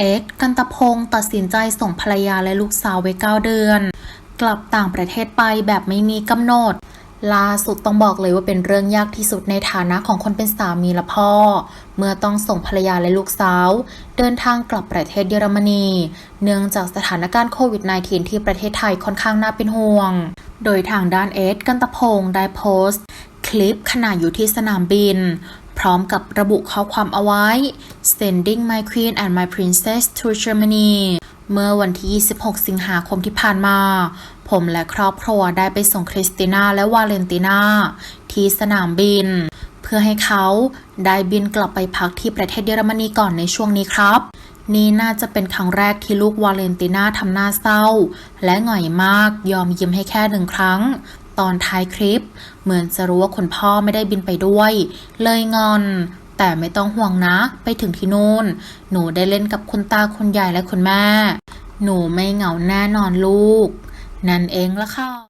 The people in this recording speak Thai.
เอ็ดกันตะพงศ์ตัดสินใจส่งภรรยาและลูกสาวไว้เก้าเดือน กลับต่างประเทศไปแบบไม่มีกำหนดล่าสุดต้องบอกเลยว่าเป็นเรื่องยากที่สุดในฐานะของคนเป็นสามีและพ่อ เมื่อต้องส่งภรรยาและลูกสาว เดินทางกลับประเทศเยอรมนี เนื่องจากสถานการณ์โควิด -19 ที่ประเทศไทยค่อนข้างน่าเป็นห่วง โดยทางด้านเอสกันตะพงศ์ได้โพสต์ คลิปขณะอยู่ที่สนามบิน พร้อมกับระบุข้อความเอาไว้ sending my queen and my princess to Germany เมื่อวันที่ 26 สิงหาคมที่ผ่านมา ผมและครอบครัวได้ไปส่งคริสติน่าและวาเลนติน่าที่สนามบิน เพื่อให้เขาได้บินกลับไปพักที่ประเทศเยอรมนีก่อนในช่วงนี้ครับ นี่น่าจะเป็นครั้งแรกที่ลูกวาเลนติน่าทำหน้าเศร้า และหงอยมากยอมยิ้มให้แค่หนึ่งครั้ง ตอนท้ายคลิป เหมือนจะรู้ว่าคุณพ่อไม่ได้บินไปด้วย เลยงอน แต่ไม่ต้องห่วงนะ ไปถึงที่นู่น หนูได้เล่นกับคุณตาคุณยายและคุณแม่ หนูไม่เหงาแน่นอนลูก นั่นเองละค่ะ